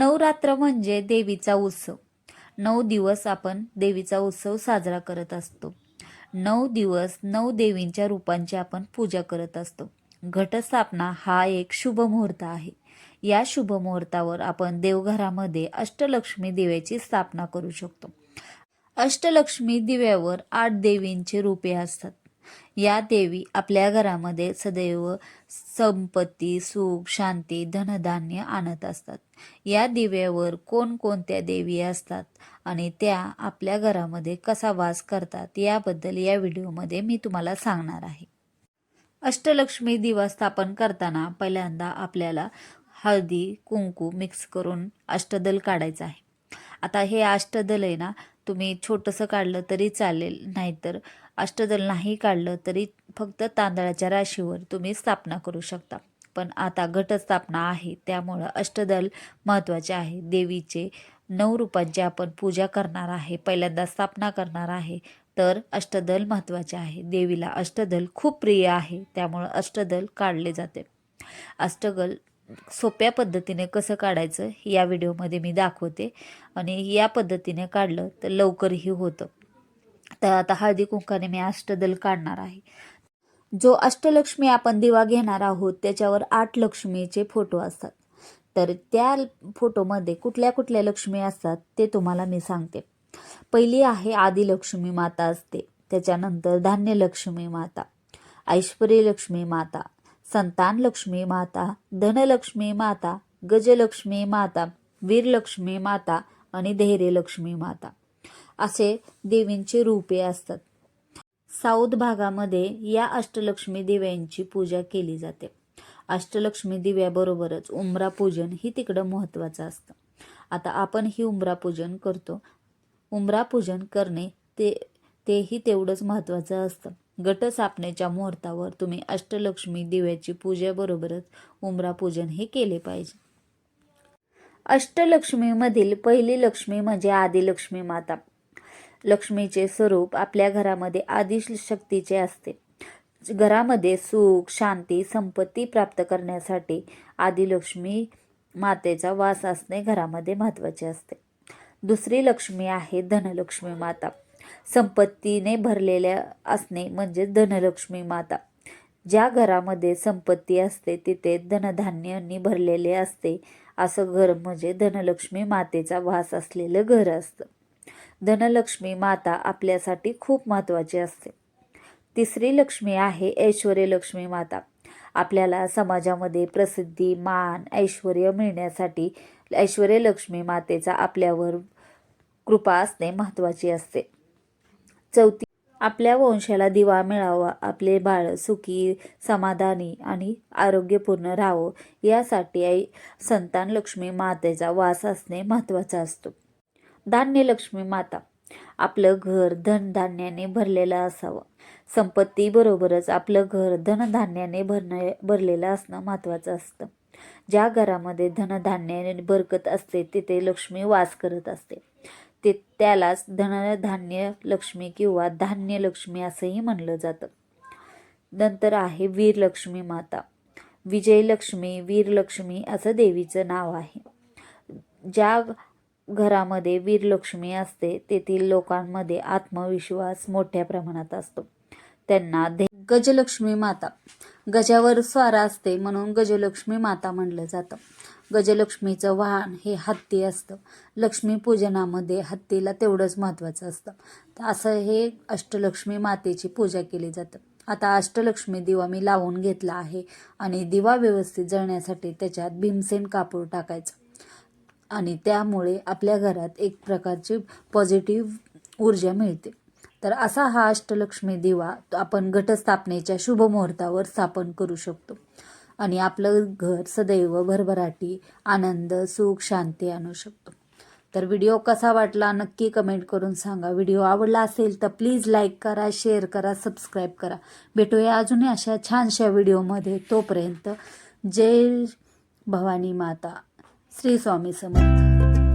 नवरात्र म्हणजे देवीचा उत्सव. नऊ दिवस आपण देवीचा उत्सव साजरा करत असतो. नऊ दिवस नऊ देवींच्या रूपांची आपण पूजा करत असतो. घटस्थापना हा एक शुभ मुहूर्त आहे. या शुभ मुहूर्तावर आपण देवघरामध्ये अष्टलक्ष्मी दिव्याची स्थापना करू शकतो. अष्टलक्ष्मी दिव्यावर आठ देवींचे रूपे असतात. या देवी आपल्या घरामध्ये सदैव संपत्ती सुख शांती धनधान्य आणत असतात. या दिव्यावर कोणकोणत्या देवी असतात आणि त्या आपल्या घरामध्ये कसा वास करतात याबद्दल या व्हिडिओमध्ये मी तुम्हाला सांगणार आहे. अष्टलक्ष्मी दिवा स्थापन करताना पहिल्यांदा आपल्याला हळदी कुंकू मिक्स करून अष्टदल काढायचं आहे. आता हे अष्टदल आहे ना तुम्ही छोटंसं काढलं तरी चालेल नाहीतर अष्टदल नाही काढलं तरी फक्त तांदळाच्या राशीवर तुम्ही स्थापना करू शकता. पण आता घटस्थापना आहे. त्यामुळं अष्टदल महत्त्वाचे आहे. देवीचे नऊ रूपांची आपण पूजा करणार आहे. पहिल्यांदा स्थापना करणार आहे. तर अष्टदल महत्त्वाचे आहे. देवीला अष्टदल खूप प्रिय आहे. त्यामुळं अष्टदल काढले जाते. अष्टगल सोप्या पद्धतीने कसं काढायचं या व्हिडिओमध्ये मी दाखवते. आणि या पद्धतीने काढलं तर लवकरही होतं. तर आता हळदी कुंकाने मी अष्टदल काढणार आहे. जो अष्टलक्ष्मी आपण दिवा घेणार आहोत त्याच्यावर आठ लक्ष्मीचे फोटो असतात. तर त्या फोटोमध्ये कुठल्या कुठल्या लक्ष्मी असतात ते तुम्हाला मी सांगते. पहिली आहे आदिलक्ष्मी माता असते. त्याच्यानंतर धान्यलक्ष्मी माता ऐश्वर्य लक्ष्मी माता संतान लक्ष्मी माता धनलक्ष्मी माता गजलक्ष्मी माता वीरलक्ष्मी माता आणि धैर्यलक्ष्मी माता. असे देवींचे रूपे असतात. साऊथ भागामध्ये या अष्टलक्ष्मी दिव्यांची पूजा केली जाते. अष्टलक्ष्मी दिव्याबरोबरच उमरा पूजन ही तिकडं महत्त्वाचं असतं. आता आपण ही उमरा पूजन करतो. उमरा पूजन करणे ते तेही तेवढंच महत्त्वाचं असतं. घटस्थापनेच्या मुहूर्तावर तुम्ही अष्टलक्ष्मी दिव्याची पूजेबरोबरच उमरा पूजन हे केले पाहिजे. अष्टलक्ष्मीमधील पहिली लक्ष्मी म्हणजे आदिलक्ष्मी माता. लक्ष्मीचे स्वरूप आपल्या घरामध्ये आदिशक्तीचे असते. घरामध्ये सुख शांती संपत्ती प्राप्त करण्यासाठी आदिलक्ष्मी मातेचा वास असणे घरामध्ये महत्त्वाचे असते. दुसरी लक्ष्मी आहे धनलक्ष्मी माता. संपत्तीने भरलेल्या असणे म्हणजे धनलक्ष्मी माता. ज्या घरामध्ये संपत्ती असते तिथे धनधान्यांनी भरलेले असते. असं घर म्हणजे धनलक्ष्मी मातेचा वास असलेलं घर असतं. धनलक्ष्मी माता आपल्यासाठी खूप महत्त्वाची असते. तिसरी लक्ष्मी आहे ऐश्वर्य लक्ष्मी माता. आपल्याला समाजामध्ये प्रसिद्धी मान ऐश्वर मिळण्यासाठी ऐश्वर्य लक्ष्मी मातेचा आपल्यावर कृपा असणे महत्त्वाची असते. चौथी आपल्या वंशाला दिवा मिळावा आपले बाळ सुखी समाधानी आणि आरोग्यपूर्ण राहावं यासाठी आई संतान लक्ष्मी मातेचा वास असणे महत्त्वाचा असतो. धान्यलक्ष्मी माता. आपलं घर धनधान्याने भरलेलं असावं. संपत्तीबरोबरच आपलं घर धनधान्याने भरणे भरलेलं असणं महत्त्वाचं असतं. ज्या घरामध्ये धनधान्याने बरकत असते तिथे लक्ष्मी वास करत असते. ते त्यालाच धनधान्य लक्ष्मी किंवा धान्य लक्ष्मी असंही म्हणलं जातं. नंतर आहे वीरलक्ष्मी माता. विजयलक्ष्मी वीरलक्ष्मी असं देवीचं नाव आहे. ज्या घरामध्ये वीरलक्ष्मी असते तेथील लोकांमध्ये आत्मविश्वास मोठ्या प्रमाणात असतो. त्यांना गजलक्ष्मी माता. गजावर स्वारा असते म्हणून गजलक्ष्मी माता म्हणलं जातं. गजलक्ष्मीचं वाहन हे हत्ती असतं. लक्ष्मीपूजनामध्ये हत्तीला तेवढंच महत्त्वाचं असतं. असं हे अष्टलक्ष्मी मातेची पूजा केली जातं. आता अष्टलक्ष्मी दिवा मी लावून घेतला आहे आणि दिवा व्यवस्थित जळण्यासाठी त्याच्यात भीमसेन कापूर टाकायचं. आणि त्यामुळे आपल्या घरात एक प्रकारची पॉझिटिव्ह ऊर्जा मिळते. तर असा हा अष्टलक्ष्मी दिवा आपण घटस्थापनेच्या शुभ मुहूर्तावर स्थापन करू शकतो. आणि आपलं घर सदैव भरभराटी आनंद सुख शांती आणू शकतो. तर व्हिडिओ कसा वाटला नक्की कमेंट करून सांगा. व्हिडिओ आवडला असेल तर प्लीज लाईक करा शेअर करा सबस्क्राईब करा. भेटूया अजूनही अशा छानशा व्हिडिओमध्ये. तोपर्यंत जय भवानी माता. श्री स्वामी समर्थ.